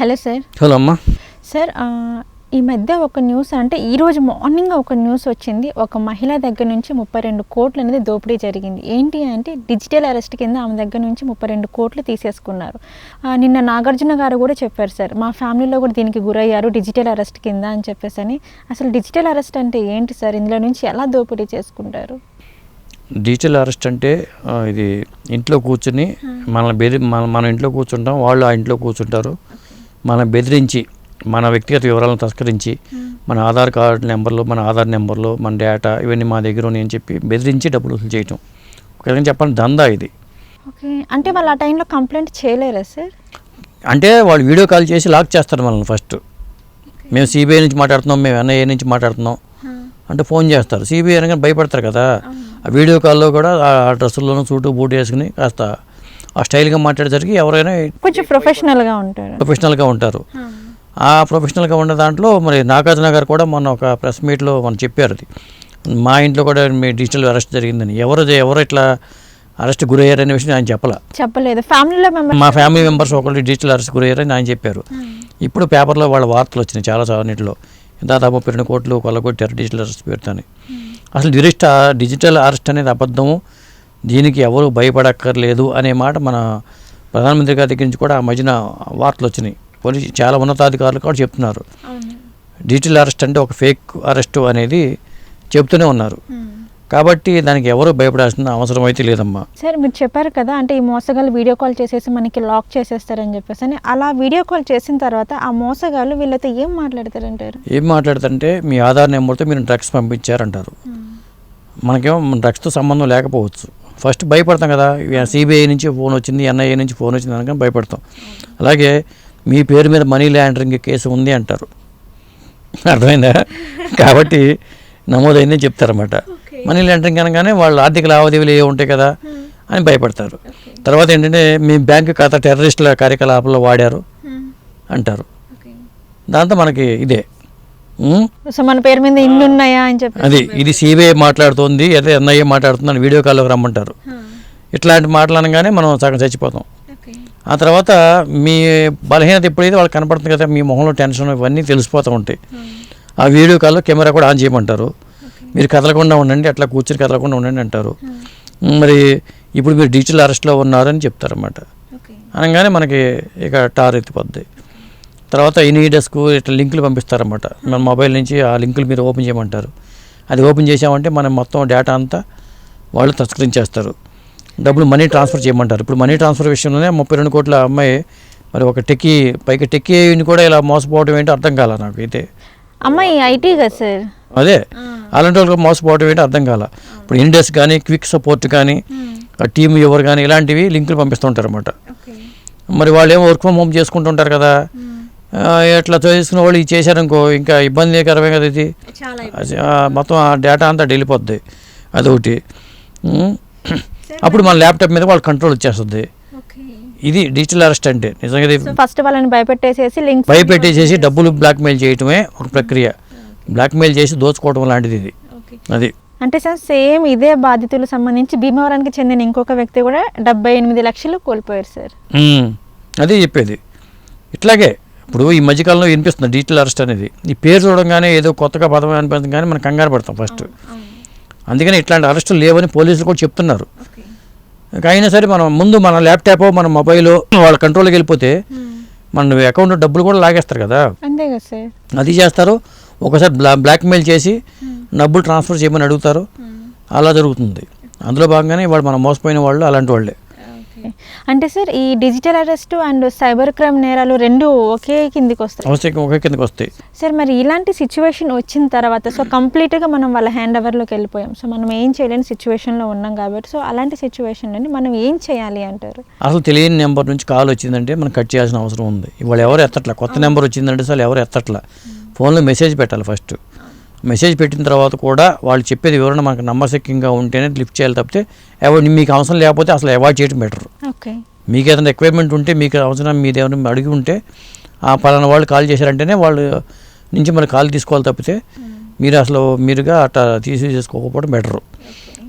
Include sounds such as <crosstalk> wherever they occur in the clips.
Hello sir. Hello అమ్మా. Sir ఈ మధ్య ఒక న్యూస్ అంటే ఈ రోజు మార్నింగ్ ఒక న్యూస్ వచ్చింది. ఒక మహిళ దగ్గర నుంచి ముప్పై రెండు కోట్లు అనేది దోపిడీ జరిగింది. ఏంటి అంటే డిజిటల్ అరెస్ట్ కింద ఆమె దగ్గర నుంచి ముప్పై రెండు కోట్లు తీసేసుకున్నారు. నిన్న నాగార్జున గారు కూడా చెప్పారు సార్ మా ఫ్యామిలీలో కూడా దీనికి గురయ్యారు డిజిటల్ అరెస్ట్ కింద అని చెప్పేసి అని అసలు డిజిటల్ అరెస్ట్ అంటే ఏంటి సార్? ఇందులో నుంచి ఎలా దోపిడీ చేసుకుంటారు? డిజిటల్ అరెస్ట్ అంటే ఇది ఇంట్లో కూర్చుని మన బెదిరి మన మన ఇంట్లో కూర్చుంటాం వాళ్ళు ఆ ఇంట్లో కూర్చుంటారు. మన బెదిరించి మన వ్యక్తిగత వివరాలను తస్కరించి మన ఆధార్ కార్డు నెంబర్లు మన ఆధార్ నెంబర్లు మన డేటా ఇవన్నీ మా దగ్గర ఉన్నాయని చెప్పి బెదిరించి డబ్బులు వసూలు చేయటం. ఒక విధంగా చెప్పాలి దందా ఇది. ఓకే. అంటే వాళ్ళు ఆ టైంలో కంప్లైంట్ చేయలేరా సార్? అంటే వాళ్ళు వీడియో కాల్ చేసి లాక్ చేస్తారు మనల్ని ఫస్ట్. మేము సిబిఐ నుంచి మాట్లాడుతున్నాం మేము ఎన్ఐఏ నుంచి మాట్లాడుతున్నాం. అంటే ఫోన్ చేస్తారు. సిబిఐ అనగా భయపడతారు కదా. ఆ వీడియో కాల్లో కూడా ఆ డ్రెస్సుల్లోనూ సూటు బూట్ వేసుకుని కాస్త ఆ స్టైల్గా మాట్లాడేసరికి ఎవరైనా కొంచెం ప్రొఫెషనల్గా ఉంటారు. ప్రొఫెషనల్గా ఉంటారు. ఆ ప్రొఫెషనల్గా ఉన్న దాంట్లో మరి నాగార్జున గారు కూడా మొన్న ఒక ప్రెస్ మీట్లో మనం చెప్పారు అది. మా ఇంట్లో కూడా మీ డిజిటల్ అరెస్ట్ జరిగిందని. ఎవరు ఎవరు ఇట్లా అరెస్ట్ గురయ్యారనే విషయం ఆయన చెప్పాల. చెప్పలేదు. ఫ్యామిలీలో మెంబర్ మా ఫ్యామిలీ మెంబర్స్ ఒకళ్ళు డిజిటల్ అరెస్ట్ గురయ్యారని ఆయన చెప్పారు. ఇప్పుడు పేపర్లో వాళ్ళ వార్తలు వచ్చినాయి చాలా చాలాన్నింటిలో దాదాపు ముప్పై రెండు కోట్లు కొల్లగొట్టారు డిజిటల్ అరెస్ట్ పేరుతోని. అసలు డిజిట డిజిటల్ అరెస్ట్ అనేది అబద్ధము. దీనికి ఎవరు భయపడక్కర్లేదు అనే మాట మన ప్రధానమంత్రి గారి దగ్గర నుంచి కూడా ఆ మధ్యన వార్తలు వచ్చినాయి. పోలీసు చాలా ఉన్నతాధికారులు కూడా చెప్తున్నారు. డిజిటల్ అరెస్ట్ అంటే ఒక ఫేక్ అరెస్ట్ అనేది చెప్తూనే ఉన్నారు. కాబట్టి దానికి ఎవరు భయపడాల్సిన అవసరం అయితే లేదమ్మా. సార్ మీరు చెప్పారు కదా అంటే ఈ మోసగాళ్ళు వీడియో కాల్ చేసేసి మనకి లాక్ చేసేస్తారని చెప్పేసి అని. అలా వీడియో కాల్ చేసిన తర్వాత ఆ మోసగాళ్ళు వీళ్ళతో ఏం మాట్లాడతారంటారు? ఏం మాట్లాడుతుంటే మీ ఆధార్ నెంబర్తో మీరు డ్రగ్స్ పంపించారంటారు. మనకేమో డ్రగ్స్తో సంబంధం లేకపోవచ్చు. ఫస్ట్ భయపడతాం కదా. సిబిఐ నుంచి ఫోన్ వచ్చింది ఎన్ఐఏ నుంచి ఫోన్ వచ్చింది అనగా భయపడతాం. అలాగే మీ పేరు మీద మనీ ల్యాండరింగ్ కేసు ఉంది అంటారు. అర్థమైందా? కాబట్టి నమోదైందని చెప్తారన్నమాట. మనీ ల్యాండరింగ్ అనగానే వాళ్ళ ఆర్థిక లావాదేవీలు ఏ ఉంటాయి కదా అని భయపడతారు. తర్వాత ఏంటంటే మీ బ్యాంక్ ఖాతా టెర్రరిస్టుల కార్యకలాపాల్లో వాడారు అంటారు. దాంతో మనకి ఇదే? సో మన పేరు మీద ఇన్ని ఉన్నాయా అని చెప్పి. అది ఇది సిబిఐ మాట్లాడుతోంది అదే ఎన్ఐఏ మాట్లాడుతుందని వీడియో కాల్లోకి రమ్మంటారు. ఇట్లాంటి మాటలు అనగానే మనం సగం చచ్చిపోతాం. ఆ తర్వాత మీ బలహీనత ఎప్పుడైతే వాళ్ళకి కనపడుతుంది కదా మీ మొహంలో టెన్షన్ ఇవన్నీ తెలిసిపోతూ ఉంటాయి. ఆ వీడియో కాల్లో కెమెరా కూడా ఆన్ చేయమంటారు. మీరు కదలకుండా ఉండండి అట్లా కూర్చొని కదలకుండా ఉండండి అంటారు. మరి ఇప్పుడు మీరు డిజిటల్ అరెస్ట్లో ఉన్నారని చెప్తారన్నమాట. అనగానే మనకి ఇక టార్ ఎత్తిపోద్ది. తర్వాత ఇనీ డెస్క్ ఇట్లా లింకులు పంపిస్తారన్నమాట. మన మొబైల్ నుంచి ఆ లింకులు మీరు ఓపెన్ చేయమంటారు. అది ఓపెన్ చేసామంటే మనం మొత్తం డేటా అంతా వాళ్ళు తస్కరించేస్తారు. డబ్బులు మనీ ట్రాన్స్ఫర్ చేయమంటారు. ఇప్పుడు మనీ ట్రాన్స్ఫర్ విషయంలోనే ముప్పై రెండు కోట్ల అమ్మాయి మరి ఒక టెక్కీ పైకి టెక్కీ అయ్యింది కూడా ఇలా మోసపోవడం ఏంటో అర్థం కాల నాకు అయితే. అమ్మాయి ఐటీ కదా సార్? అదే. అలాంటి వాళ్ళకి మోసపోవడం ఏంటో అర్థం కాల. ఇప్పుడు ఇండెస్ కానీ క్విక్ సపోర్ట్ కానీ టీమ్ ఎవరు కానీ ఇలాంటివి లింకులు పంపిస్తుంటారు అన్నమాట మరి వాళ్ళు ఏమో వర్క్ ఫ్రమ్ హోమ్ చేసుకుంటుంటారు కదా. ఆ, ఇట్లా చేసుకున్న వాళ్ళు ఇది చేశారనుకో ఇంకా ఇబ్బందికరమే కదా ఇది మొత్తం ఆ డేటా అంతా వెళ్ళిపోద్ది. అదొకటి. అప్పుడు మన ల్యాప్టాప్ మీద వాళ్ళ కంట్రోల్ వచ్చేస్తుంది. ఇది డిజిటల్ అరెస్ట్ అంటే నిజంగా ఫస్ట్ వాళ్ళని భయపెట్టేసేసి లింక్ భయపెట్టేసేసి డబ్బులు బ్లాక్మెయిల్ చేయటమే ఒక ప్రక్రియ. బ్లాక్మెయిల్ చేసి దోచుకోవడం లాంటిది ఇది. అది. అంటే సార్ సేమ్ ఇదే బాధితులు సంబంధించి భీమవరానికి చెందిన ఇంకొక వ్యక్తి కూడా డెబ్బై ఎనిమిది లక్షలు కోల్పోయారు సార్. ఉమ్, అదే చెప్పేది. ఇట్లాగే ఇప్పుడు ఈ మధ్యకాలంలో వినిపిస్తుంది డిజిటల్ అరెస్ట్ అనేది. ఈ పేరు చూడంగానే ఏదో కొత్తగా పదం అనిపిస్తుంది కానీ మనం కంగారు పడతాం ఫస్ట్ అందుకని ఇట్లాంటి అరెస్టులు లేవని పోలీసులు కూడా చెప్తున్నారు. ఇంకా అయినా సరే మనం ముందు మన ల్యాప్టాప్ మన మొబైల్ వాళ్ళ కంట్రోల్కి వెళ్ళిపోతే మన అకౌంట్ డబ్బులు కూడా లాగేస్తారు కదా. అంతే కదా సార్. అది చేస్తారు. ఒకసారి బ్లా బ్లాక్మెయిల్ చేసి డబ్బులు ట్రాన్స్ఫర్ చేయమని అడుగుతారు. అలా జరుగుతుంది. అందులో భాగంగానే వాళ్ళు మనం మోసపోయిన వాళ్ళు అలాంటి వాళ్ళే. అంటే సార్ ఈ digital arrest and cyber crime నేరాలు రెండు ఒకే కిందికి వస్తాయి. ఒకే కిందకి వస్తాయి. సార్ మరి ఇలాంటి సిచ్యువేషన్ వచ్చిన తర్వాత సో కంప్లీట్గా మనం వాళ్ళ హ్యాండ్ ఓవర్లోకి వెళ్ళిపోయాం. సో మనం ఏం చేయలేని సిచ్యువేషన్లో ఉన్నాం కాబట్టి సో అలాంటి సిచ్యువేషన్లో మనం ఏం చేయాలి అంటారు? అసలు తెలియని నెంబర్ నుంచి కాల్ వచ్చిందంటే మనం కట్ చేయాల్సిన అవసరం ఉంది. ఇవాళ ఎవరు ఎత్తట్లా? కొత్త నెంబర్ వచ్చిందంటే అసలు ఎవరు ఎత్తట్లా? ఫోన్లో మెసేజ్ పెట్టాలి ఫస్ట్. మెసేజ్ పెట్టిన తర్వాత కూడా వాళ్ళు చెప్పేది వివరణ మనకు నమ్మశక్యంగా ఉంటేనే లిఫ్ట్ చేయాలి తప్పితే ఎవరు మీకు అవసరం లేకపోతే అసలు అవాయిడ్ చేయడం బెటర్. ఓకే. మీకు ఏదైనా ఎక్విప్మెంట్ ఉంటే మీకు అవసరం మీరు ఏమైనా అడిగి ఉంటే ఆ పలానా వాళ్ళు కాల్ చేశారంటేనే వాళ్ళు నుంచి మరి కాల్ తీసుకోవాలి తప్పితే మీరు అసలు మీరుగా అట్లా తీసి చేసుకోకపోవడం బెటరు.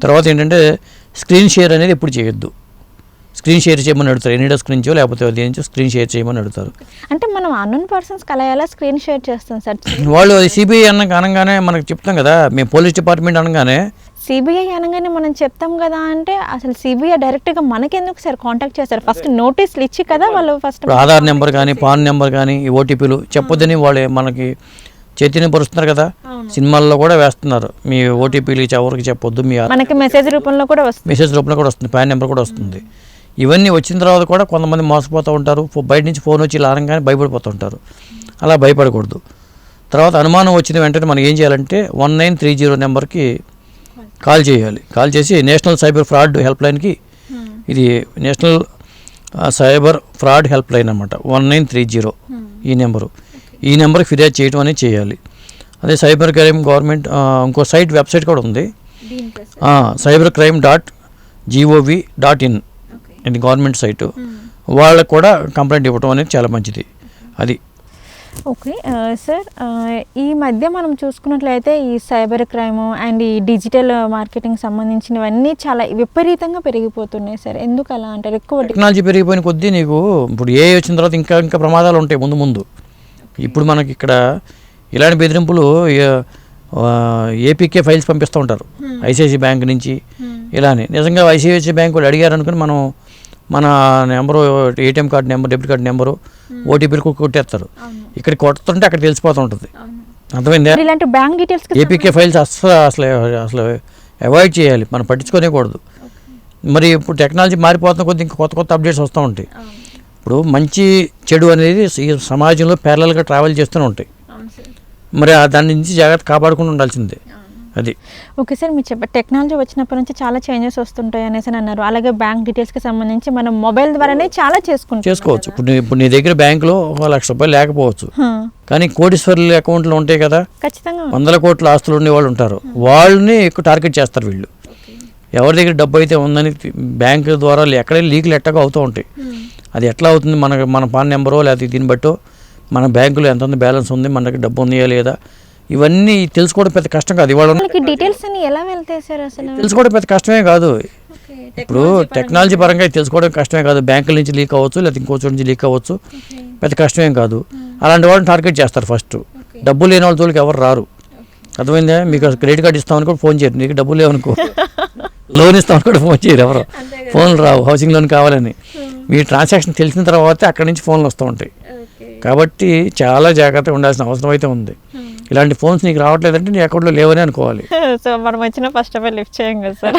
తర్వాత ఏంటంటే స్క్రీన్ షేర్ అనేది ఎప్పుడు చేయొద్దు. స్క్రీన్ షేర్ చేయమని అడుగుతారు. ఎనీ డెస్క్ నుంచో లేకపోతే నుంచో స్క్రీన్ షేర్ చేయమని అడుగుతారు. అంటే మనం అన్నోన్ పర్సన్స్కి అలా ఎలా స్క్రీన్ షేర్ చేస్తాం సార్. వాళ్ళు సిబిఐ అన్న అనగానే మనకు చెప్తాం కదా. మేము పోలీస్ డిపార్ట్మెంట్ అనగానే సిబిఐ అనగానే మనం చెప్తాం కదా అంటే అసలు సిబిఐ డైరెక్ట్గా మనకెందుకు సార్ కాంటాక్ట్ చేస్తారు? ఫస్ట్ నోటీసులు ఇచ్చి కదా వాళ్ళు ఫస్ట్ ఆధార్ నెంబర్ కానీ పాన్ నెంబర్ కానీ ఈ ఓటీపీలు చెప్పొద్దని వాళ్ళు మనకి చైతన్యపరుస్తున్నారు కదా. సినిమాల్లో కూడా వేస్తున్నారు. మీ ఓటీపీలు ఎవరికి చెప్పొద్దు మీ మనకి మెసేజ్ రూపంలో కూడా వస్తుంది. మెసేజ్ రూపంలో కూడా వస్తుంది పాన్ నెంబర్ కూడా వస్తుంది. ఇవన్నీ వచ్చిన తర్వాత కూడా కొంతమంది మోసపోతూ ఉంటారు. బయట నుంచి ఫోన్ వచ్చి ఇలా అనగానే భయపడిపోతూ ఉంటారు. అలా భయపడకూడదు. తర్వాత అనుమానం వచ్చిన వెంటనే మనం ఏం చేయాలంటే వన్ నైన్ త్రీ జీరో నెంబర్కి కాల్ చేయాలి. కాల్ చేసి నేషనల్ సైబర్ ఫ్రాడ్ హెల్ప్ లైన్కి ఇది national cyber fraud help line అనమాట వన్ నైన్ త్రీ జీరో ఈ నెంబరు. ఈ నెంబర్కి ఫిర్యాదు చేయడం అనేది చేయాలి. అదే సైబర్ క్రైమ్ గవర్నమెంట్ ఇంకో సైట్ వెబ్సైట్ కూడా ఉంది. Cyber crime dot G O V dot in. ఇది గవర్నమెంట్ సైటు వాళ్ళకు కూడా కంప్లైంట్ ఇవ్వడం అనేది చాలా మంచిది. అది. ఓకే సార్ ఆ, ఈ మధ్య మనం చూసుకున్నట్లయితే ఈ సైబర్ క్రైమ్ అండ్ ఈ డిజిటల్ మార్కెటింగ్ సంబంధించినవన్నీ చాలా విపరీతంగా పెరిగిపోతున్నాయి సార్ ఎందుకు అలా అంటారు? ఎక్కువ టెక్నాలజీ పెరిగిపోయిన కొద్దీ నీకు ఇప్పుడు ఏ వచ్చిన తర్వాత ఇంకా ఇంకా ప్రమాదాలు ఉంటాయి ముందు ముందు. ఇప్పుడు మనకి ఇక్కడ ఇలాంటి బెదిరింపులు ఏపీకే ఫైల్స్ పంపిస్తూ ఉంటారు. ఐసిఐసి బ్యాంక్ నుంచి ఇలానే. నిజంగా ఐసిఐసి బ్యాంక్ వాళ్ళు అడిగారు అనుకుని మనం మన number ATM card number debit card number ఓటీపీలు కొట్టేస్తారు. ఇక్కడ కొడుతుంటే అక్కడ తెలిసిపోతూ ఉంటుంది. అర్థమైందా? మరి ఇలాంటి బ్యాంక్ డీటెయిల్స్ ఏపీకే ఫైల్స్ అసలు అసలు అసలు అవాయిడ్ చేయాలి. మనం పట్టించుకోనేకూడదు మరి ఇప్పుడు టెక్నాలజీ మారిపోతున్న కొద్ది ఇంకా కొత్త కొత్త అప్డేట్స్ వస్తూ ఉంటాయి. ఇప్పుడు మంచి చెడు అనేది ఈ సమాజంలో ప్యారలల్గా ట్రావెల్ చేస్తూనే ఉంటాయి. మరి ఆ దాని నుంచి జాగ్రత్త కాపాడుకుంటూ ఉండాల్సిందే. అది. ఓకే సార్ మీరు చెప్ప టెక్నాలజీ వచ్చినప్పటి నుంచి చాలా చేంజెస్ వస్తుంటాయి అనేసి అని అన్నారు. అలాగే బ్యాంక్ డీటెయిల్స్కి సంబంధించి మనం మొబైల్ ద్వారానే చాలా చేసుకుంటాం చేసుకోవచ్చు. ఇప్పుడు నీ- ఇప్పుడు నీ దగ్గర బ్యాంకులో ఒక లక్ష రూపాయలు లేకపోవచ్చు. కానీ కోటీశ్వరుల అకౌంట్లు ఉంటాయి కదా. ఖచ్చితంగా వందల కోట్ల ఆస్తులు ఉండే వాళ్ళు ఉంటారు. వాళ్ళని ఎక్కువ టార్గెట్ చేస్తారు వీళ్ళు. ఎవరి దగ్గర డబ్బు అయితే ఉందని బ్యాంక్ ద్వారా ఎక్కడైనా లీకులు ఎట్టగా అవుతూ ఉంటాయి. అది ఎట్లా అవుతుంది? మన మన పాన్ నెంబరో లేకపోతే దీన్ని బట్టో మన బ్యాంకులో ఎంత బ్యాలెన్స్ ఉంది? మన దగ్గర డబ్బు ఉందా లేదా? ఇవన్నీ తెలుసుకోవడం పెద్ద కష్టం కాదు. ఇవాళ డీటెయిల్స్ అని ఎలా వెళ్తాయి సార్ అసలు? తెలుసుకోవడం పెద్ద కష్టమే కాదు. ఇప్పుడు టెక్నాలజీ పరంగా తెలుసుకోవడం కష్టమే కాదు. బ్యాంకుల నుంచి లీక్ అవ్వచ్చు లేదా ఇంకో చోటు నుంచి లీక్ అవ్వచ్చు. పెద్ద కష్టమేం కాదు. అలాంటి వాళ్ళని టార్గెట్ చేస్తారు ఫస్ట్ డబ్బు లేని వాళ్ళ తోలికి ఎవరు రారు. అర్థమైందా? మీకు క్రెడిట్ కార్డు ఇస్తామని కూడా ఫోన్ చేయరు. నీకు డబ్బు లేవనుకో. <laughs> లోన్ ఇస్తామని కూడా ఫోన్ చేయరు ఎవరు. ఫోన్లు రావు. హౌసింగ్ లోన్ కావాలని. మీ ట్రాన్సాక్షన్ తెలిసిన తర్వాత అక్కడి నుంచి ఫోన్లు వస్తూ ఉంటాయి. కాబట్టి చాలా జాగ్రత్తగా ఉండాల్సిన అవసరం అయితే ఉంది. ఇలాంటి ఫోన్స్ నీకు రావట్లేదంటే నీ అకౌంట్లో లేవని అనుకోవాలి. <laughs> సో మనం వచ్చిన ఫస్ట్ ఆఫ్ ఆల్ లిఫ్ట్ చేయం కదా సార్.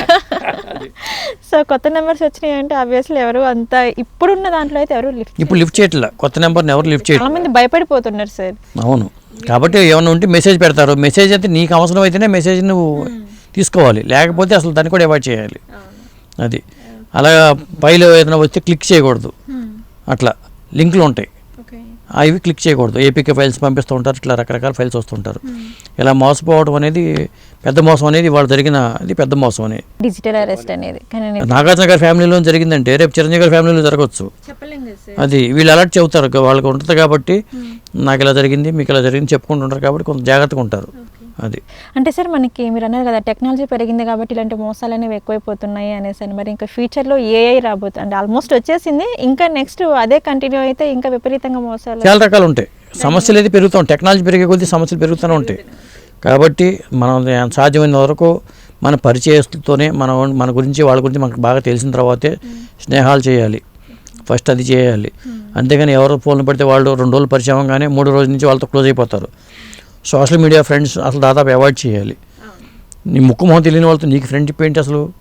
<laughs> సో కొత్త నెంబర్స్ వచ్చినాయి అంటే ఆబ్వియస్లీ ఎవరు అంత ఇప్పుడున్న దాంట్లో అయితే ఎవరు లిఫ్ట్ ఇప్పుడు లిఫ్ట్ చేయట్లా. కొత్త నెంబర్ని ఎవరు లిఫ్ట్ చేయట్లేదు చాలా మంది భయపడిపోతున్నారు సార్. అవును. కాబట్టి ఏమైనా ఉంటే మెసేజ్ పెడతారు. మెసేజ్ అయితే నీకు అవసరం అయితేనే మెసేజ్ నువ్వు తీసుకోవాలి. లేకపోతే అసలు దాన్ని కూడా అవాయిడ్ చేయాలి. అది. అలా పైలో ఏదైనా వస్తే క్లిక్ చేయకూడదు. అట్లా. లింకులు ఉంటాయి. అవి క్లిక్ చేయకూడదు. ఏపీకే ఫైల్స్ పంపిస్తూ ఉంటారు ఇట్లా రకరకాల ఫైల్స్ వస్తుంటారు. ఇలా మోసపోవడం అనేది పెద్ద మోసం అనేది వాళ్ళు జరిగిన అది పెద్ద మోసం అనేది. డిజిటల్ అరెస్ట్ అనేది. నాగార్జున గారి ఫ్యామిలీలో జరిగిందంటే రేపు చిరంజీవి గారి ఫ్యామిలీలో జరగవచ్చు అది వీళ్ళు అలర్ట్ చెబుతారు వాళ్ళకి ఉంటుంది కాబట్టి నాకు ఇలా జరిగింది మీకు ఇలా జరిగింది చెప్పుకుంటుంటారు కాబట్టి కొంత జాగ్రత్తగా ఉంటారు. అది. అంటే సార్ మనకి మీరు అన్నారు కదా టెక్నాలజీ పెరిగింది కాబట్టి ఇలాంటి మోసాలు అనేవి ఎక్కువైపోతున్నాయి అనేసి అని. మరి ఇంకా ఫ్యూచర్లో ఏఐ రాబోతుంది అంటే ఆల్మోస్ట్ వచ్చేసింది. ఇంకా నెక్స్ట్ అదే కంటిన్యూ అయితే ఇంకా విపరీతంగా మోసాలు చాలా రకాలు ఉంటాయి. సమస్యలు అయితే పెరుగుతాం టెక్నాలజీ పెరిగే కొద్దీ సమస్యలు పెరుగుతూనే ఉంటాయి. కాబట్టి మనం సాధ్యమైన వరకు మన పరిచయస్తులతోనే మన మన గురించి వాళ్ళ గురించి మనకు బాగా తెలిసిన తర్వాతే స్నేహాలు చేయాలి. ఫస్ట్ అది చేయాలి. అంతేగాని ఎవరు ఫోన్లు పెడితే వాళ్ళు రెండు రోజులు పరిచయం అవ్వగానే మూడు రోజుల నుంచి వాళ్ళతో క్లోజ్ అయిపోతారు. సోషల్ మీడియా ఫ్రెండ్స్ అసలు దాదాపు అవాయిడ్ చేయాలి. నీ ముక్కు మొహం తెలియని వాళ్ళతో నీకు ఫ్రెండ్షిప్ ఏంటి అసలు?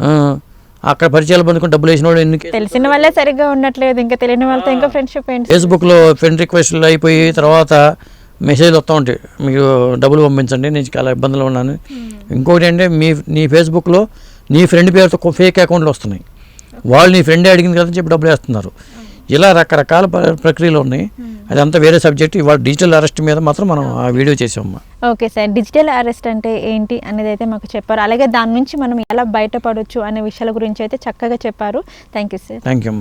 ఆ, అక్కడ పరిచయాలు పొందుకుని డబ్బులు వేసిన వాళ్ళు ఎన్ని తెలిసిన వాళ్ళే సరిగ్గా ఉండట్లేదు. ఇంకా తెలియని వాళ్ళతో ఇంకా ఫ్రెండ్షిప్ ఏంటి ఫేస్బుక్లో ఫ్రెండ్ రిక్వెస్ట్లు అయిపోయి తర్వాత మెసేజ్లు వస్తూ ఉంటాయి. మీకు డబ్బులు పంపించండి నేను చాలా ఇబ్బందులు ఉన్నాను. ఇంకోటి అంటే మీ నీ ఫేస్బుక్లో నీ ఫ్రెండ్ పేరుతో ఫేక్ అకౌంట్లు వస్తున్నాయి. వాళ్ళు నీ ఫ్రెండే అడిగింది కదా అని చెప్పి డబ్బులు వేస్తున్నారు. ఇలా రకరకాల ప్ర- ప్రక్రియలు ఉన్నాయి. అదంతా వేరే సబ్జెక్ట్. ఇవాళ డిజిటల్ అరెస్ట్ మీద మాత్రం మనం ఆ వీడియో చేసామమ్మా ఓకే సార్. డిజిటల్ అరెస్ట్ అంటే ఏంటి అనేది అయితే మాకు చెప్పారు. అలాగే దాని నుంచి మనం ఎలా బయటపడవచ్చు అనే విషయాల గురించి అయితే చక్కగా చెప్పారు. Thank you sir. Thank you